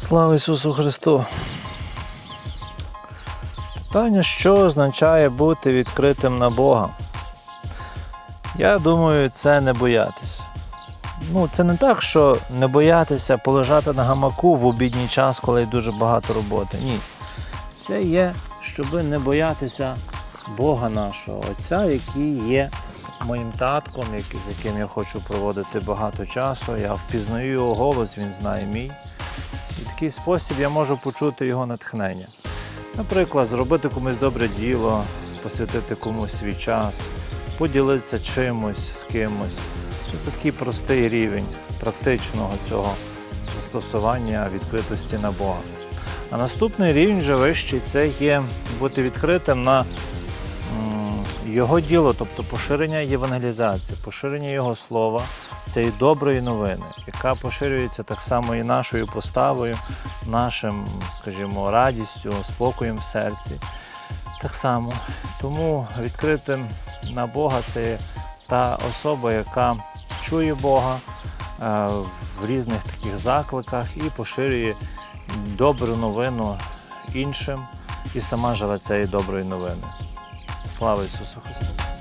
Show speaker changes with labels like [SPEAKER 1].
[SPEAKER 1] Слава Ісусу Христу! Питання, що означає бути відкритим на Бога? Я думаю, це не боятися. Ну, це не так, що не боятися полежати на гамаку в обідній час, коли дуже багато роботи. Ні. Це є, щоб не боятися Бога нашого, Отця, який є моїм татком, з яким я хочу проводити багато часу. Я впізнаю його голос, він знає мій. І в такий спосіб я можу почути його натхнення. Наприклад, зробити комусь добре діло, посвятити комусь свій час, поділитися чимось з кимось. Це такий простий рівень практичного цього застосування відкритості на Бога. А наступний рівень вже вищий це є бути відкритим на його діло, тобто поширення євангелізації, поширення Його слова, цієї доброї новини, яка поширюється так само і нашою поставою, нашим, скажімо, радістю, спокоєм в серці. Так само. Тому відкритим на Бога це та особа, яка чує Бога е, в різних таких закликах і поширює добру новину іншим і сама живе цією доброю новиною. Слава Ісусу Христу!